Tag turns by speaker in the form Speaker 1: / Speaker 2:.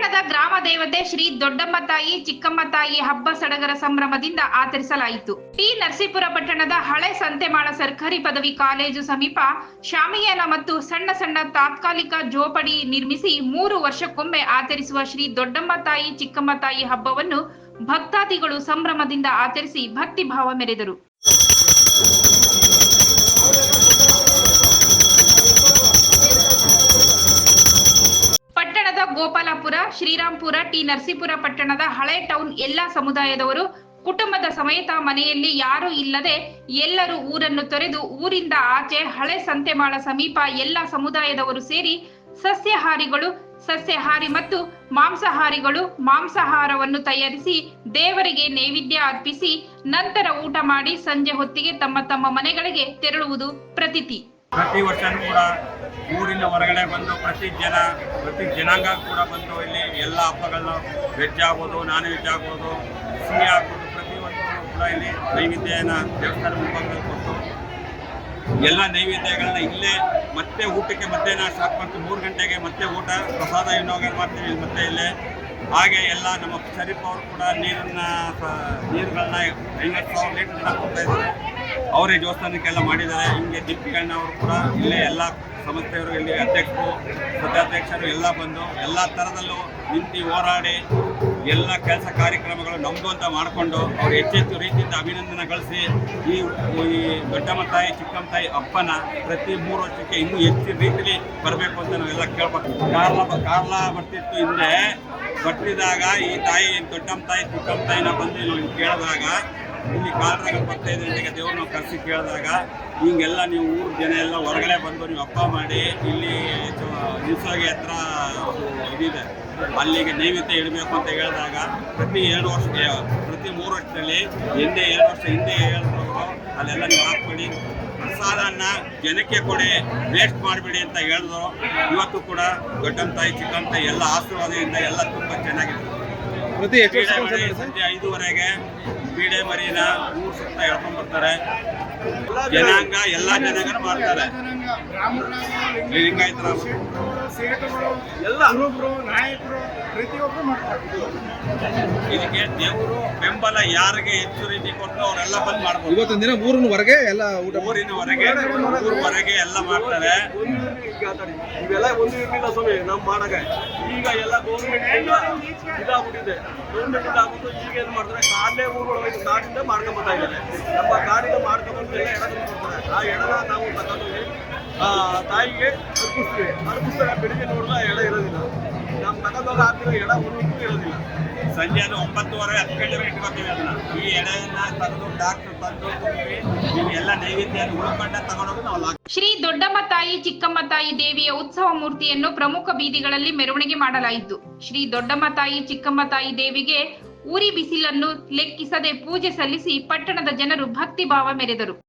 Speaker 1: ಪಟ್ಟಣದ ಗ್ರಾಮ ದೇವತೆ ಶ್ರೀ ದೊಡ್ಡಮ್ಮ ತಾಯಿ, ಚಿಕ್ಕಮ್ಮ ತಾಯಿ ಹಬ್ಬ ಸಡಗರ ಸಂಭ್ರಮದಿಂದ ಆಚರಿಸಲಾಯಿತು. ಟಿ. ನರಸೀಪುರ ಪಟ್ಟಣದ ಹಳೆ ಸಂತೆಮಾಳ ಸರ್ಕಾರಿ ಪದವಿ ಕಾಲೇಜು ಸಮೀಪ ಶಾಮಿಯಾನ ಮತ್ತು ಸಣ್ಣ ಸಣ್ಣ ತಾತ್ಕಾಲಿಕ ಜೋಪಡಿ ನಿರ್ಮಿಸಿ ಮೂರು ವರ್ಷಕ್ಕೊಮ್ಮೆ ಆಚರಿಸುವ ಶ್ರೀ ದೊಡ್ಡಮ್ಮ ತಾಯಿ, ಚಿಕ್ಕಮ್ಮ ತಾಯಿ ಹಬ್ಬವನ್ನು ಭಕ್ತಾದಿಗಳು ಸಂಭ್ರಮದಿಂದ ಆಚರಿಸಿ ಭಕ್ತಿ ಭಾವ ಮೆರೆದರು. ಗೋಪಾಲಪುರ, ಶ್ರೀರಾಂಪುರ, ಟಿ ನರಸೀಪುರ ಪಟ್ಟಣದ ಹಳೆ ಟೌನ್ ಎಲ್ಲಾ ಸಮುದಾಯದವರು ಕುಟುಂಬದ ಸಮೇತ ಮನೆಯಲ್ಲಿ ಯಾರೂ ಇಲ್ಲದೆ ಎಲ್ಲರೂ ಊರನ್ನು ತೊರೆದು ಊರಿಂದ ಆಚೆ ಹಳೆ ಸಂತೆಮಾಳ ಸಮೀಪ ಎಲ್ಲ ಸಮುದಾಯದವರು ಸೇರಿ ಸಸ್ಯಹಾರಿಗಳು, ಸಸ್ಯಹಾರಿ ಮತ್ತು ಮಾಂಸಾಹಾರಿಗಳು ಮಾಂಸಾಹಾರವನ್ನು ತಯಾರಿಸಿ ದೇವರಿಗೆ ನೈವೇದ್ಯ ಅರ್ಪಿಸಿ ನಂತರ ಊಟ ಮಾಡಿ ಸಂಜೆ ಹೊತ್ತಿಗೆ ತಮ್ಮ ತಮ್ಮ ಮನೆಗಳಿಗೆ ತೆರಳುವುದು ಪ್ರತೀತಿ.
Speaker 2: ಪ್ರತಿ ವರ್ಷನೂ ಕೂಡ ಊರಿನ ಹೊರಗಡೆ ಬಂದು ಪ್ರತಿ ಜನ, ಪ್ರತಿ ಜನಾಂಗ ಕೂಡ ಬಂದು ಇಲ್ಲಿ ಎಲ್ಲ ಹಬ್ಬಗಳನ್ನ ವೆಜ್ ಆಗ್ಬೋದು ನಾನ್ ವೆಜ್ ಆಗ್ಬೋದು, ಸಿಹಿ ಆಗ್ಬೋದು ಪ್ರತಿಯೊಂದು ಕೂಡ ಇಲ್ಲಿ ನೈವೇದ್ಯನ ದೇವಸ್ಥಾನ ಮುಂಭಾಗದಲ್ಲಿ ಕೊಟ್ಟು ಎಲ್ಲ ನೈವೇದ್ಯಗಳನ್ನ ಇಲ್ಲೇ ಮತ್ತೆ ಊಟಕ್ಕೆ ಮಧ್ಯಾಹ್ನ ಸ್ಟಾರ್ಟ್ ಮಾಡ್ತೀವಿ ಮೂರು ಗಂಟೆಗೆ ಮತ್ತೆ ಊಟ ಪ್ರಸಾದ ವಿನಿಯೋಗ ಮಾಡ್ತೀವಿ ಮತ್ತೆ ಇಲ್ಲೇ. ಹಾಗೆ ಎಲ್ಲ ನಮ್ಮ ಶರೀಫ್ ಅವರು ಕೂಡ ನೀರನ್ನ ನೀರುಗಳನ್ನ ಐವತ್ತು ಸಾವಿರ ಲೀಟರ್ನ ಕೊಡ್ತಾ ಇದ್ದಾರೆ. ಅವರೇ ದೇವಸ್ಥಾನಕ್ಕೆಲ್ಲ ಮಾಡಿದ್ದಾರೆ. ಹಿಂಗೆ ದಿಪ್ಪಿಗಳನ್ನ ಅವರು ಕೂಡ ಇಲ್ಲೇ ಎಲ್ಲ ಸಂಸ್ಥೆಯವರು, ಇಲ್ಲಿ ಅಧ್ಯಕ್ಷರು ಸದಾಧ್ಯಕ್ಷರು ಎಲ್ಲ ಬಂದು ಎಲ್ಲ ಥರದಲ್ಲೂ ನಿಂತು ಹೋರಾಡಿ ಎಲ್ಲ ಕೆಲಸ ಕಾರ್ಯಕ್ರಮಗಳು ನಮ್ಮದು ಅಂತ ಮಾಡಿಕೊಂಡು ಅವ್ರು ಹೆಚ್ಚೆಚ್ಚು ರೀತಿಯಿಂದ ಅಭಿನಂದನೆ ಗಳಿಸಿ ಈ ಈ ದೊಡ್ಡಮ್ಮ ತಾಯಿ, ಚಿಕ್ಕಮ್ಮ ತಾಯಿ ಅಪ್ಪನ ಪ್ರತಿ ಮೂರು ವರ್ಷಕ್ಕೆ ಇನ್ನೂ ಹೆಚ್ಚಿನ ರೀತಿಯಲ್ಲಿ ಬರಬೇಕು ಅಂತ ನಾವೆಲ್ಲ ಕೇಳ್ಬೇಕು ಕಾರ್ಲ ಕಾರ್ಲ ಬರ್ತಿತ್ತು ಹಿಂದೆ. ಬರ್ತಿದ್ದಾಗ ಈ ತಾಯಿ, ದೊಡ್ಡಮ್ಮ ತಾಯಿ, ಚಿಕ್ಕಮ್ಮ ತಾಯಿನ ಬಂದು ಕೇಳಿದಾಗ ಇಲ್ಲಿ ಕಾಲ್ರಾಗ ಬರ್ತಾ ಗಂಟೆಗೆ ದೇವ್ರನ್ನ ಕರೆಸಿ ಕೇಳಿದಾಗ, ಹಿಂಗೆಲ್ಲ ನೀವು ಊರು ಜನ ಎಲ್ಲ ಹೊರಗಡೆ ಬಂದು ನೀವು ಅಪ್ಪ ಮಾಡಿ, ಇಲ್ಲಿ ನಿಲ್ಸೋಗಿ ಹತ್ರ ಇದಿದೆ. ಅಲ್ಲಿಗೆ ನೈವೇದ್ಯ ಇಡಬೇಕು ಅಂತ ಹೇಳಿದಾಗ, ಪ್ರತಿ ಎರಡು ವರ್ಷ ಪ್ರತಿ ಮೂರು ವರ್ಷದಲ್ಲಿ ಹಿಂದೆ ಎರಡು ವರ್ಷ ಹಿಂದೆ ಹೇಳಿದ್ರು, ಅಲ್ಲೆಲ್ಲ ನೀವು ಹಾಕ್ಬೇಡಿ. ಪ್ರಸಾದನ್ನ ಜನಕ್ಕೆ ಕೊಡಿ ವೇಸ್ಟ್ ಮಾಡಬೇಡಿ ಅಂತ ಹೇಳಿದ್ರು. ಇವತ್ತು ಕೂಡ ದೊಡ್ಡಂತಾಯಿ ತಾಯಿ ಎಲ್ಲ ಆಶೀರ್ವಾದದಿಂದ ಎಲ್ಲ ತುಂಬ ಚೆನ್ನಾಗಿದೆ
Speaker 3: ಪ್ರತಿ
Speaker 2: ಸಂಜೆ ಐದೂವರೆಗೆ ಬೀಡೆ ಮರಿನ ಊರ್ ಸುತ್ತ ಎಳ್ಕೊಂಡ್ ಬರ್ತಾರೆ ಜನಾಂಗ ಎಲ್ಲಾ ಜನಾಂಗನೂ ಮಾಡ್ತಾರೆ. ಲಿಂಗಾಯತರ
Speaker 4: ಸೇಟುಗಳು
Speaker 3: ಎಲ್ಲ.
Speaker 4: ಕುರುಬರು ನಾಯಕರು ಪ್ರತಿಯೊಬ್ಬರು ಮಾಡ್ತಾರೆ.
Speaker 2: ಇದಕ್ಕೆ ದೇವರು ಬೆಂಬಲ ಯಾರಿಗೆ ಹೆಚ್ಚು ರೀತಿ ಕೊಟ್ಟು ಅವರೆಲ್ಲ ಬಂದ್ ಮಾಡ್ಬೋದು.
Speaker 3: ಇವತ್ತಿನ ದಿನ ಊರಿನ ಹೊರಗೆ ಎಲ್ಲ ಊಟ
Speaker 2: ಊರಿನ ಹೊರಗೆ ಊರ್ವರೆಗೆ ಎಲ್ಲ ಮಾಡ್ತಾರೆ.
Speaker 5: ಇವೆಲ್ಲ ಒಂದು ಇರಲಿಲ್ಲ ಸ್ವಾಮಿ ನಾವು ಮಾಡಾಗ. ಈಗ ಎಲ್ಲ ಗೌರ್ಮೆಂಟ್ ಇದಾಗ್ಬಿಟ್ಟಿದೆ. ಗೌರ್ಮೆಂಟ್ ಇದಾಗ್ಬಿಟ್ಟು ಈಗ ಏನ್ ಮಾಡ್ತಾರೆ? ಕಾಡೇ ಊರುಗಳ ಕಾಡಿಂದ ಮಾಡ್ಕೊಂಬತ್ತಾ ಇದ್ದಾರೆ ನಮ್ಮ ಕಾಡಿಂದ ಮಾಡ್ಕೊಂಡು ಎಲ್ಲ ಎಡ ಕೊಡ್ತಾರೆ ಆ ಎಡನ ನಾವು ತಗೊಂಡು ಆ ತಾಯಿಗೆ ಅರ್ಪಿಸ್ತೀವಿ. ಅರ್ಪಿಸಿದಾಗ ಬೆಳಿಗ್ಗೆ ನೋಡಿದ್ರೆ ಎಡ ಇರೋದಿಲ್ಲ. ನಮ್ಮ ತಗೊಂಡೋಗ ಹಾಕಿರೋ ಎಡ ಒಂದು ಇರೋದಿಲ್ಲ.
Speaker 2: ಸಂಜೆ ಅದು ಒಂಬತ್ತುವರೆ, ಹತ್ತು ಗಂಟೆಗೆ ಇಟ್ಕೊತೀವಿ ಅದನ್ನ. ಈ ಎಡೆಯನ್ನ ತಗೊಂಡು ಡಾಕ್ಟರ್ ತಂದು ನೀವು ಎಲ್ಲ ನೈವೇದ್ಯ ಉಳ್ಕೊಂಡ ತಗೊಂಡೋಗಿ ನಾವು
Speaker 1: ಶ್ರೀ ದೊಡ್ಡಮ್ಮ ತಾಯಿ, ಚಿಕ್ಕಮ್ಮ ತಾಯಿ ದೇವಿಯ ಉತ್ಸವ ಮೂರ್ತಿಯನ್ನು ಪ್ರಮುಖ ಬೀದಿಗಳಲ್ಲಿ ಮೆರವಣಿಗೆ ಮಾಡಲಾಯಿತು. ಶ್ರೀ ದೊಡ್ಡಮ್ಮ ತಾಯಿ, ಚಿಕ್ಕಮ್ಮ ತಾಯಿ ದೇವಿಗೆ ಉರಿ ಬಿಸಿಲನ್ನು ಲೆಕ್ಕಿಸದೆ ಪೂಜೆ ಸಲ್ಲಿಸಿ ಪಟ್ಟಣದ ಜನರು ಭಕ್ತಿ ಭಾವ ಮೆರೆದರು.